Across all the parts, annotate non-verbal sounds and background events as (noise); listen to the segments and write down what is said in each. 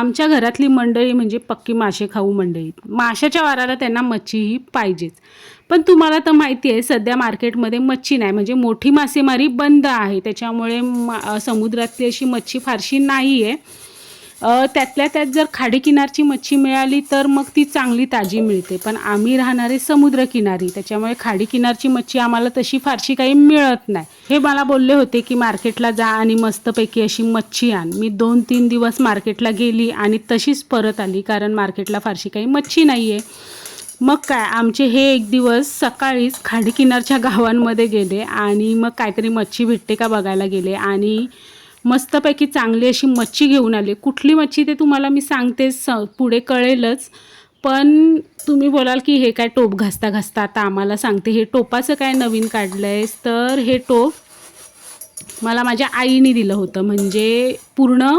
आमच्या घरातली मंडळी म्हणजे पक्की मासे खाऊ मंडळी. माशाच्या वाराला त्यांना मच्छी ही पाहिजेच. पण तुम्हाला तर माहिती आहे सध्या मार्केटमध्ये मच्छी नाही. म्हणजे मोठी मासेमारी बंद आहे. त्याच्यामुळे मा समुद्रातली अशी मच्छी फारशी नाही आहे त्यातल्या त्यात जर खाडीकिनारची मच्छी मिळाली तर मग ती चांगली ताजी मिळते. पण आम्ही राहणारे समुद्रकिनारी त्याच्यामुळे खाडीकिनारची मच्छी आम्हाला तशी फारशी काही मिळत नाही. हे मला बोलले होते की मार्केटला जा आणि मस्तपैकी अशी मच्छी आण. मी दोन तीन दिवस मार्केटला गेली आणि तशीच परत आली कारण मार्केटला फारशी काही मच्छी नाही आहे मग काय आमचे हे एक दिवस सकाळीच खाडीकिनारच्या गावांमध्ये गेले आणि मग काहीतरी मच्छी भेटते का बघायला गेले आणि मस्तपैकी चांगली अशी मच्छी घेऊन आली. कुठली मच्छी ते तुम्हाला मी सांगते स पुढे कळेलच. पण तुम्ही बोलाल की हे काय टोप घासता घासता आता आम्हाला सांगते. हे टोपाचं काय नवीन काढलं आहेस तर हे टोप मला माझ्या आईने दिलं होतं. म्हणजे पूर्ण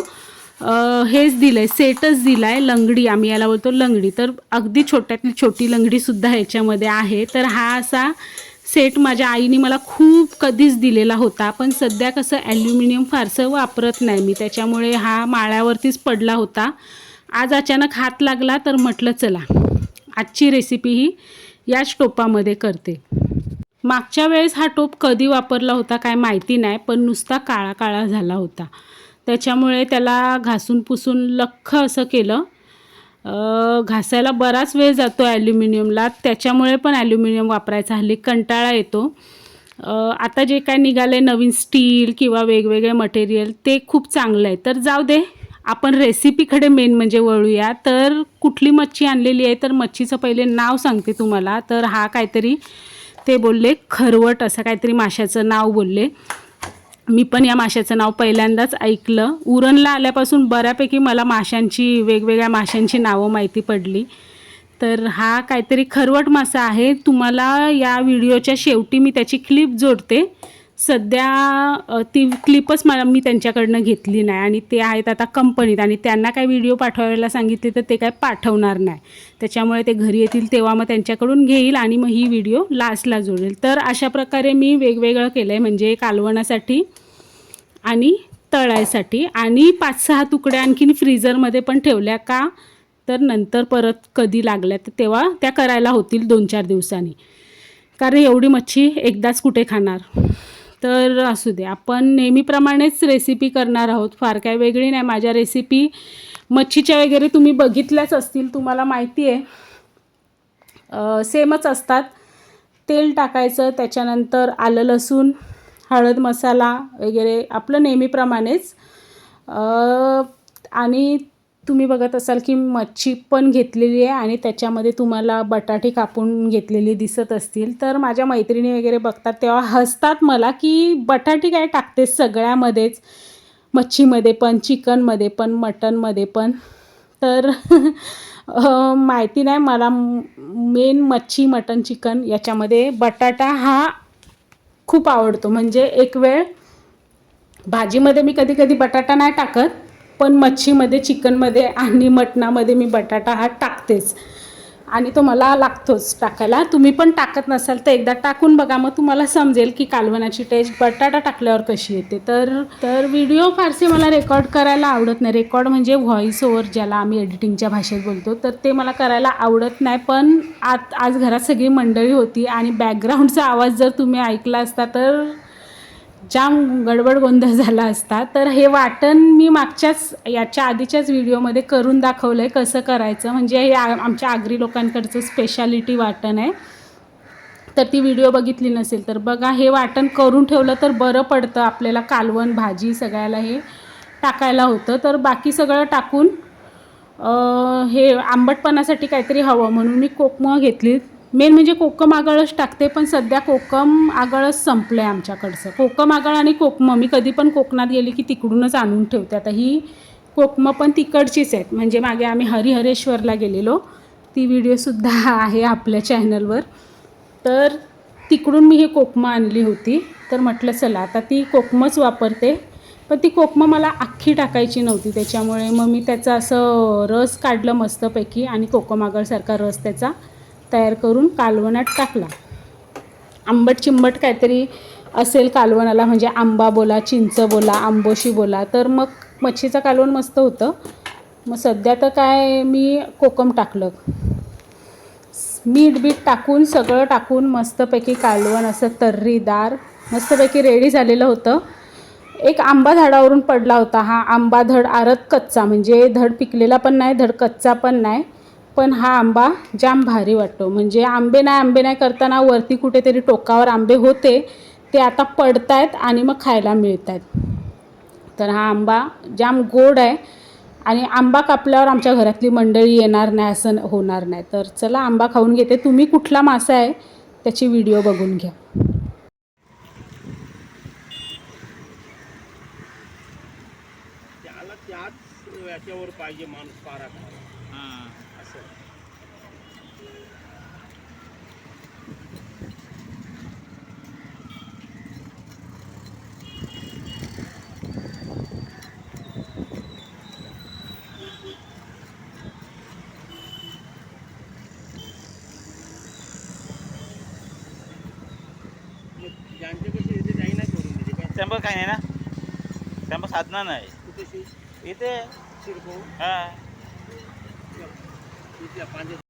हेच दिलं आहे सेटच दिला आहे लंगडी. आम्ही याला बोलतो लंगडी. तर अगदी छोट्यातली छोटी लंगडीसुद्धा ह्याच्यामध्ये आहे. तर हा असा सेट माझ्या आईने मला खूप कधीच दिलेला होता. पण सध्या कसं ॲल्युमिनियम फारसं वापरत नाही मी. त्याच्यामुळे हा माळ्यावरतीच पडला होता. आज अचानक हात लागला तर म्हटलं चला आजची रेसिपी ही याच टोपामध्ये करते. मागच्या वेळेस हा टोप कधी वापरला होता काय माहिती नाही पण नुसता काळा काळा झाला होता. त्याच्यामुळे त्याला घासून पुसून लख्ख असं केलं. घासायला बराच वेळ जातो ॲल्युमिनियमला. त्याच्यामुळे पण ॲल्युमिनियम वापरायचा. हल्ली कंटाळा येतो. आता जे काय निघालं आहे नवीन स्टील किंवा वेगवेगळे मटेरियल ते खूप चांगलं आहे. तर जाऊ दे आपण रेसिपीकडे मेन म्हणजे वळूया. तर कुठली मच्छी आणलेली आहे? तर मच्छीचं पहिले नाव सांगते तुम्हाला. तर हा काहीतरी ते बोलले खरवट असं काहीतरी माशाचं नाव बोलले. मी पण या माशाचं नाव पहिल्यांदाच ऐकलं. उरणला आल्यापासून बऱ्यापैकी मला माशांची वेगवेगळ्या माशांची नावं माहिती पडली. तर हा काहीतरी खरवट मासा आहे. तुम्हाला या व्हिडिओच्या शेवटी मी त्याची क्लिप जोडते. सध्या ती क्लिपच मला मी त्यांच्याकडनं घेतली नाही आणि ते आहेत आता कंपनीत आणि त्यांना काय व्हिडिओ पाठवायला सांगितले तर ते काय पाठवणार नाही. त्याच्यामुळे ते घरी येतील तेव्हा मग त्यांच्याकडून घेईल आणि मग ही व्हिडिओ लास्टला जोडेल. तर अशा प्रकारे मी वेगवेगळं केलं आहे म्हणजे कालवणासाठी आणि तळायसाठी. आणि पाच सहा तुकड्या आणखीन फ्रीझरमध्ये पण ठेवल्या का? तर नंतर परत कधी लागल्या तर तेव्हा त्या करायला होतील दोन चार दिवसांनी. कारण एवढी मच्छी एकदाच कुठे खाणार? तर असू दे. आपण नेहमीप्रमाणेच रेसिपी करणार आहोत. फार काय वेगळी नाही. माझ्या रेसिपी मच्छीच्या वगैरे तुम्ही बघितल्याच असतील. तुम्हाला माहिती आहे. सेमच असतात. तेल टाकायचं त्याच्यानंतर आलं लसूण हळद मसाला वगैरे आपलं नेहमीप्रमाणेच. आणि तुम्ही बघत असाल की मच्छी पण घेतलेली आहे आणि त्याच्यामध्ये तुम्हाला बटाटे कापून घेतलेली दिसत असतील. तर माझ्या मैत्रिणी वगैरे बघतात तेव्हा हसतात मला की बटाटे काय टाकतेस सगळ्यामध्येच. मच्छीमध्ये पण चिकनमध्ये पण मटनमध्ये पण. तर (laughs) माहिती नाही मला मेन मच्छी मटन चिकन याच्यामध्ये बटाटा हा खूप आवडतो. म्हणजे एक वेळ भाजीमध्ये मी कधी कधी बटाटा नाही टाकत पण मच्छीमध्ये चिकनमध्ये आणि मटणामध्ये मी बटाटा हा टाकतेच. आणि तो मला लागतोच टाकायला. तुम्ही पण टाकत नसाल तर एकदा टाकून बघा. मग तुम्हाला समजेल की कालवणाची टेस्ट बटाटा टाकल्यावर कशी येते. तर तर व्हिडिओ फारसे मला रेकॉर्ड करायला आवडत नाही. रेकॉर्ड म्हणजे व्हॉइस ओव्हर ज्याला आम्ही एडिटिंगच्या भाषेत बोलतो. तर ते मला करायला आवडत नाही. पण आत आज घरात सगळी मंडळी होती आणि बॅकग्राऊंडचा आवाज जर तुम्ही ऐकला असता तर जाम गडबड गोंधळ झाला असता तर हे वाटण मी मागच्याच याच्या आधीच्याच व्हिडिओमध्ये करून दाखवलं आहे कसं करायचं. म्हणजे हे आ- आमच्या आगरी लोकांकडचं स्पेशालिटी वाटण आहे. तर ती व्हिडिओ बघितली नसेल तर बघा हे वाटण करून ठेवलं तर बरं पडतं. आपल्याला कालवण भाजी सगळ्याला हे टाकायला होतं. तर बाकी सगळं टाकून हे आंबटपणासाठी काहीतरी हवं म्हणून मी कोकमं घेतली. मेन म्हणजे कोकम आगळच टाकते पण सध्या कोकम आगळच संपलं आहे आमच्याकडचं. कोकम आगळ आणि कोकमं मी कधी पण कोकणात गेली की तिकडूनच आणून ठेवते. आता ही कोकमं पण तिकडचीच आहेत. म्हणजे मागे आम्ही हरिहरेश्वरला गेलेलो. ती व्हिडिओसुद्धा (laughs) आहे आपल्या चॅनलवर तर तिकडून मी ही कोकमं आणली होती. तर म्हटलं चला आता ती कोकमच वापरते. पण ती कोकमं मला अख्खी टाकायची नव्हती. त्याच्यामुळे मग मी त्याचा असं रस काढलं मस्तपैकी आणि कोकमागळसारखा रस त्याचा तयार करून कालवणात टाकला. आंबट चिंबट काहीतरी असेल कालवणाला म्हणजे आंबा बोला चिंच बोला आंबोशी बोला तर मग मच्छीचं कालवण मस्त होतं. मग सध्या तर काय मी कोकम टाकलं. मीठ बीठ टाकून सगळं टाकून मस्तपैकी कालवण असं तर्रीदार मस्तपैकी रेडी झालेलं होतं. एक आंबा झाडावरून पडला होता हा. आंबा धड आरत कच्चा म्हणजे धड पिकलेला पण नाही धड कच्चा पण नाही. पण हा आंबा जाम भारी वाटतो. म्हणजे आंबे नाही आंबे नाही करताना वरती कुठेतरी टोकावर आंबे होते ते आता पडतायत आणि मग खायला मिळत आहेत तर हा आंबा जाम गोड आहे आणि आंबा कापल्यावर आमच्या घरातली मंडळी येणार नाही असं होणार नाही. तर चला आंबा खाऊन घेते. तुम्ही कुठला मासा आहे त्याची व्हिडिओ बघून घ्या. त्याला त्याच याच्यावर पाहिजे माणूस पारा करायला असं मग ज्यांचे कसे येते काही नाही करून दिले काय शंभर काय नाही ना शंभर साधना नाही कुठे इथे शिरको हा રૂપિયા પાંચ